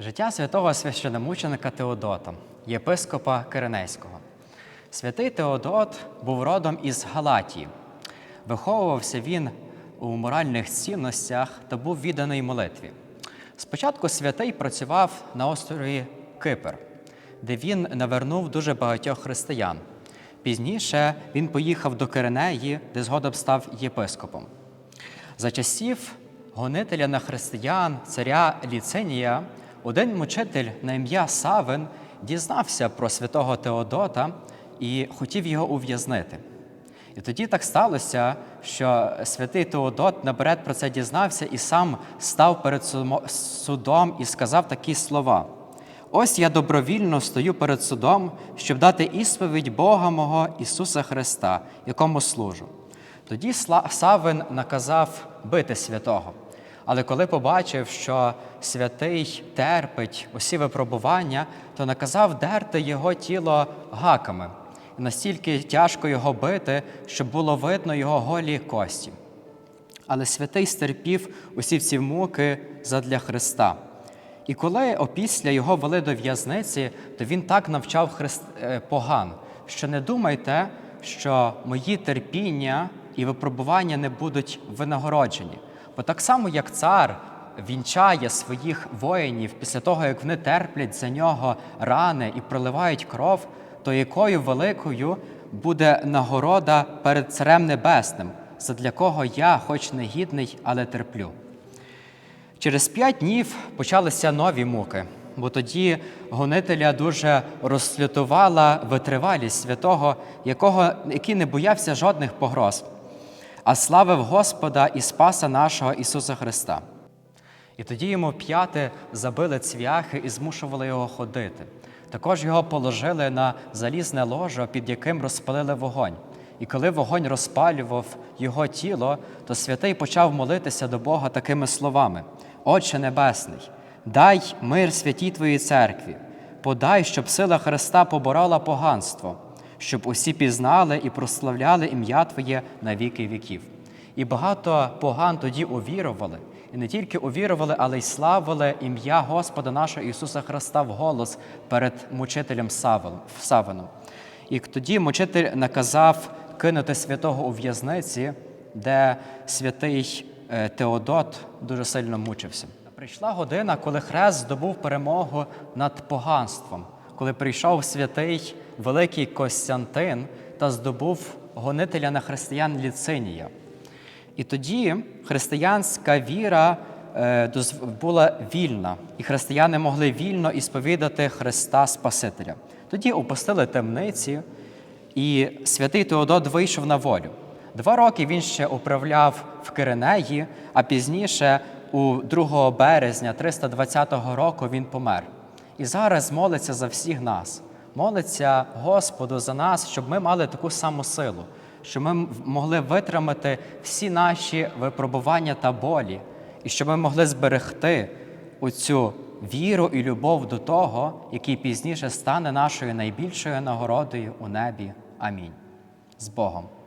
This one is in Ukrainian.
Життя святого священомученика Теодота, єпископа Киренейського. Святий Теодот був родом із Галатії. Виховувався він у моральних цінностях та був відданий молитві. Спочатку святий працював на острові Кипр, де він навернув дуже багатьох християн. Пізніше він поїхав до Киренеї, де згодом став єпископом. За часів гонителя на християн царя Ліцинія, один мучитель на ім'я Савин дізнався про святого Теодота і хотів його ув'язнити. І тоді так сталося, що святий Теодот наперед про це дізнався і сам став перед судом і сказав такі слова: Ось я добровільно стою перед судом, щоб дати ісповідь Бога мого Ісуса Христа, якому служу. Тоді Савин наказав бити святого. Але коли побачив, що святий терпить усі випробування, то наказав дерти його тіло гаками. І настільки тяжко його бити, щоб було видно його голі кості. Але святий стерпів усі ці муки задля Христа. І коли опісля його вели до в'язниці, то він так навчав христ... е, поган, що не думайте, що мої терпіння і випробування не будуть винагороджені. Бо так само, як цар вінчає своїх воїнів після того, як вони терплять за нього рани і проливають кров, то якою великою буде нагорода перед Царем Небесним, задля кого я, хоч не гідний, але терплю. Через п'ять днів почалися нові муки, бо тоді гонителя дуже розслютувала витривалість святого, якого, який не боявся жодних погроз, а славив Господа і Спаса нашого Ісуса Христа. І тоді йому п'яти забили цвяхи і змушували його ходити. Також його положили на залізне ложо, під яким розпалили вогонь. І коли вогонь розпалював його тіло, то святий почав молитися до Бога такими словами: Отче Небесний, дай мир святій Твоїй церкві, подай, щоб сила Христа поборола поганство, щоб усі пізнали і прославляли ім'я Твоє на віки віків. І багато поган тоді увірували, і не тільки увірували, але й славили ім'я Господа нашого Ісуса Христа в голос перед мучителем Савином. І тоді мучитель наказав кинути святого у в'язниці, де святий е, Теодот дуже сильно мучився. Прийшла година, коли хрест здобув перемогу над поганством, коли прийшов святий Великий Костянтин та здобув гонителя на християн Ліцинія. І тоді християнська віра е, була вільна, і християни могли вільно ісповідати Христа Спасителя. Тоді опустили темниці, і святий Теодот вийшов на волю. Два роки він ще управляв в Киренеї, а пізніше, у 2 березня 320 року, він помер. І зараз молиться за всіх нас, молиться Господу за нас, щоб ми мали таку саму силу, щоб ми могли витримати всі наші випробування та болі, і щоб ми могли зберегти оцю віру і любов до того, який пізніше стане нашою найбільшою нагородою у небі. Амінь. З Богом.